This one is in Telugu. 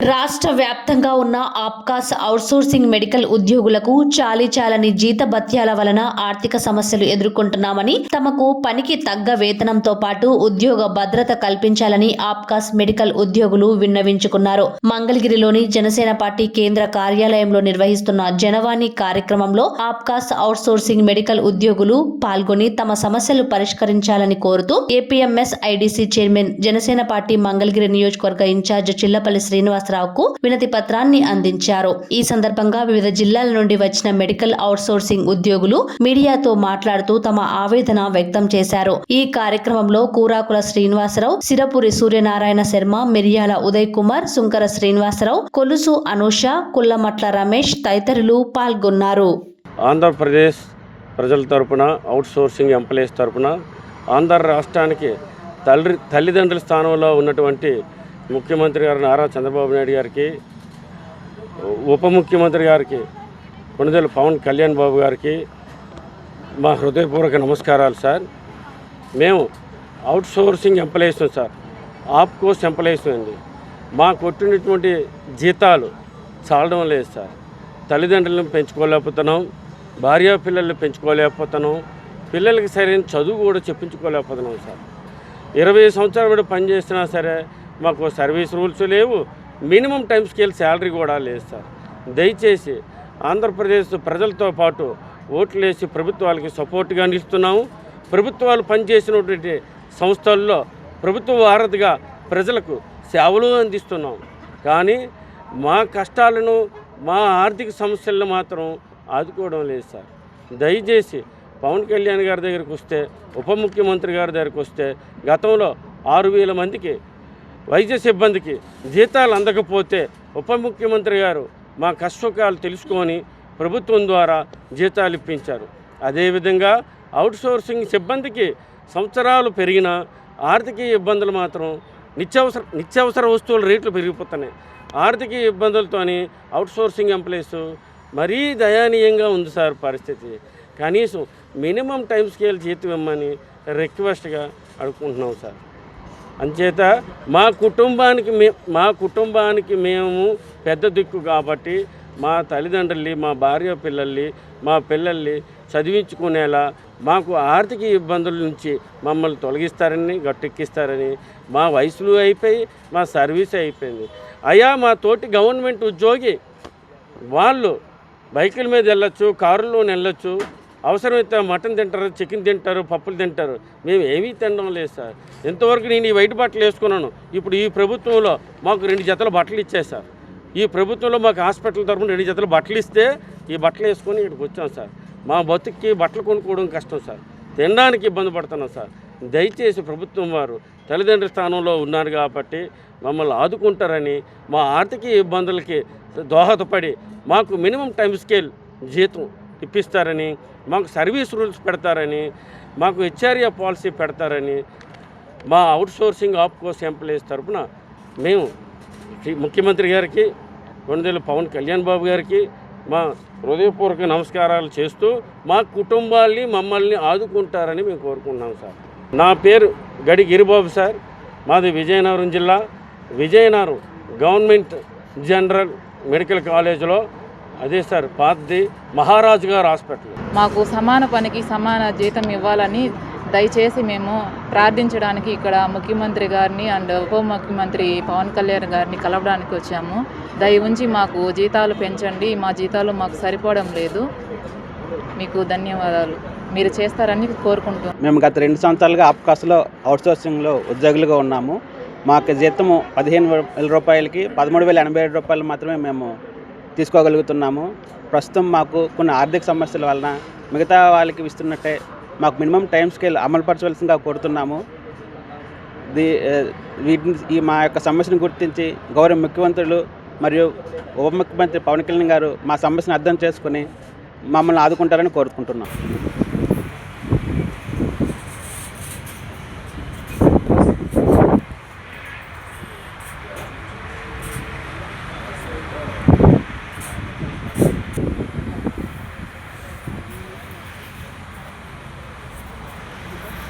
రాష్ట్ర వ్యాప్తంగా ఉన్న ఆప్కాస్ అవుట్సోర్సింగ్ మెడికల్ ఉద్యోగులకు చాలీ చాలని జీత భత్యాల వలన ఆర్థిక సమస్యలు ఎదుర్కొంటున్నామని తమకు పనికి తగ్గ వేతనంతో పాటు ఉద్యోగ భద్రత కల్పించాలని ఆప్కాస్ మెడికల్ ఉద్యోగులు విన్నవించుకున్నారు. మంగళగిరిలోని జనసేన పార్టీ కేంద్ర కార్యాలయంలో నిర్వహిస్తున్న జనవాణి కార్యక్రమంలో ఆప్కాస్ అవుట్సోర్సింగ్ మెడికల్ ఉద్యోగులు పాల్గొని తమ సమస్యలు పరిష్కరించాలని కోరుతూ APMS IDC chairman Janasena party Mangalagiri నియోజకవర్గ ఇన్ఛార్జ్ చిల్లపల్లి శ్రీనివాసరావుకు వినతి పత్రాన్ని అందించారు. ఈ సందర్భంగా వివిధ జిల్లాల నుండి వచ్చిన మెడికల్ అవుట్సోర్సింగ్ ఉద్యోగులు మీడియాతో మాట్లాడుతూ తమ ఆవేదన వ్యక్తం చేశారు. ఈ కార్యక్రమంలో కూరాకుల శ్రీనివాసరావు సిరపురి సూర్యనారాయణ శర్మ మిరియాల ఉదయ్ కుమార్ సుంకర శ్రీనివాసరావు కొలుసు అనూష కుల్లమట్ల రమేష్ తదితరులు పాల్గొన్నారు. ఆంధ్రప్రదేశ్ ప్రజల తరపున అవుట్సోర్సింగ్ ఎంప్లాయీస్ తరపున ఆంధ్ర రాష్ట్రానికి తల్లి తల్లిదండ్రుల స్థానంలో ఉన్నటువంటి ముఖ్యమంత్రి గారు నారా చంద్రబాబు నాయుడు గారికి ఉప ముఖ్యమంత్రి గారికి కొణిదెల పవన్ కళ్యాణ్ బాబు గారికి మా హృదయపూర్వక నమస్కారాలు సార్. మేము outsourcing employees sir. APCOS employees అండి. మా కొట్టినటువంటి జీతాలు చాలడం లేదు సార్. తల్లిదండ్రులను పెంచుకోలేకపోతున్నాం భార్యా పిల్లల్ని పెంచుకోలేకపోతున్నాం పిల్లలకి సరైన చదువు కూడా చెప్పించుకోలేకపోతున్నాం సార్. ఇరవై సంవత్సరాలు కూడా పనిచేసినా సరే మాకు సర్వీస్ రూల్స్ లేవు. మినిమం టైం స్కేల్ శాలరీ కూడా లేదు సార్. దయచేసి ఆంధ్రప్రదేశ్ ప్రజలతో పాటు ఓట్లు వేసి ప్రభుత్వాలకి సపోర్ట్గా నిలుస్తున్నాము. ప్రభుత్వాలు పనిచేసినటువంటి సంస్థల్లో ప్రభుత్వ వారధిగా ప్రజలకు సేవలు అందిస్తున్నాం. కానీ మా కష్టాలను మా ఆర్థిక సమస్యలను మాత్రం ఆదుకోవడం లేదు సార్. దయచేసి పవన్ కళ్యాణ్ గారి దగ్గరికి వస్తే ఉప ముఖ్యమంత్రి గారి దగ్గరికి వస్తే గతంలో ఆరు వేల మందికి వైద్య సిబ్బందికి జీతాలు అందకపోతే ఉప ముఖ్యమంత్రి గారు మా కష్టకాలు తెలుసుకొని ప్రభుత్వం ద్వారా జీతాలు ఇప్పించారు. అదేవిధంగా అవుట్సోర్సింగ్ సిబ్బందికి సంవత్సరాలు పెరిగిన ఆర్థిక ఇబ్బందులు మాత్రం నిత్యావసర నిత్యావసర వస్తువుల రేట్లు పెరిగిపోతున్నాయి. ఆర్థిక ఇబ్బందులతోని అవుట్సోర్సింగ్ ఎంప్లాయీస్ మరీ దయానీయంగా ఉంది సార్ పరిస్థితి. కనీసం మినిమం టైం స్కేల్ జీతం ఇమ్మని రిక్వెస్ట్గా అడుగుకుంటున్నాం సార్. అంచేత మా కుటుంబానికి మే మా కుటుంబానికి మేము పెద్ద దిక్కు కాబట్టి మా తల్లిదండ్రుల్ని మా భార్య పిల్లల్ని మా పిల్లల్ని చదివించుకునేలా మాకు ఆర్థిక ఇబ్బందుల నుంచి మమ్మల్ని తొలగిస్తారని గట్టెక్కిస్తారని మా వయసులు అయిపోయి మా సర్వీస్ అయిపోయింది. అయా మా తోటి గవర్నమెంట్ ఉద్యోగి వాళ్ళు బైకుల మీద వెళ్ళొచ్చు కారులోనే వెళ్ళొచ్చు అవసరమైతే మటన్ తింటారు చికెన్ తింటారు పప్పులు తింటారు. మేము ఏమీ తినడం లేదు సార్. ఇంతవరకు నేను ఈ వైట్ బట్టలు వేసుకున్నాను. ఇప్పుడు ఈ ప్రభుత్వంలో మాకు రెండు జతల బట్టలు ఇచ్చాయి సార్. ఈ ప్రభుత్వంలో మాకు హాస్పిటల్ తరఫున రెండు జతలు బట్టలు ఇస్తే ఈ బట్టలు వేసుకొని ఇక్కడికి వచ్చాం సార్. మా బతుక్కి బట్టలు కొనుక్కోవడం కష్టం సార్. తినడానికి ఇబ్బంది పడుతున్నాం సార్. దయచేసి ప్రభుత్వం వారు తల్లిదండ్రుల స్థానంలో ఉన్నారు కాబట్టి మమ్మల్ని ఆదుకుంటారని మా ఆర్థిక ఇబ్బందులకి దోహదపడి మాకు మినిమం టైం స్కేల్ జీతం ఇప్పిస్తారని మాకు సర్వీస్ రూల్స్ పెడతారని మాకు హెచ్ఆర్ఏ పాలసీ పెడతారని మా అవుట్సోర్సింగ్ ఆప్కోస్ ఎంప్లాయీస్ తరఫున మేము ముఖ్యమంత్రి గారికి కొణిదెల పవన్ కళ్యాణ్ బాబు గారికి మా హృదయపూర్వక నమస్కారాలు చేస్తూ మా కుటుంబాల్ని మమ్మల్ని ఆదుకుంటారని మేము కోరుకుంటున్నాం సార్. నా పేరు గడి గిరిబాబు సార్. మాది విజయనగరం జిల్లా. విజయనగరం గవర్నమెంట్ జనరల్ మెడికల్ కాలేజీలో అదే సార్ పాతది మహారాజు గారు హాస్పిటల్. మాకు సమాన పనికి సమాన జీతం ఇవ్వాలని దయచేసి మేము ప్రార్థించడానికి ఇక్కడ ముఖ్యమంత్రి గారిని అండ్ ఉప ముఖ్యమంత్రి పవన్ కళ్యాణ్ గారిని కలవడానికి వచ్చాము. దయ ఉంచి మాకు జీతాలు పెంచండి. మా జీతాలు మాకు సరిపోవడం లేదు. మీకు ధన్యవాదాలు. మీరు చేస్తారని కోరుకుంటున్నాను మేము గత రెండు సంవత్సరాలుగా ఆప్కాస్లో అవుట్సోర్సింగ్లో ఉద్యోగులుగా ఉన్నాము. మాకు జీతము పదిహేను వేల రూపాయలకి పదమూడు వేల ఎనభై ఏడు రూపాయలు మాత్రమే మేము తీసుకోగలుగుతున్నాము. ప్రస్తుతం మాకు కొన్ని ఆర్థిక సమస్యల వలన మిగతా వాళ్ళకి ఇస్తున్నట్టే మాకు మినిమం టైం స్కేల్ అమలుపరచవలసిందిగా కోరుతున్నాము. దీ వీటిని ఈ మా యొక్క సమస్యను గుర్తించి గౌరవ ముఖ్యమంత్రులు మరియు ఉప ముఖ్యమంత్రి పవన్ కళ్యాణ్ గారు మా సమస్యను అర్థం చేసుకుని మమ్మల్ని ఆదుకుంటారని కోరుకుంటున్నాం.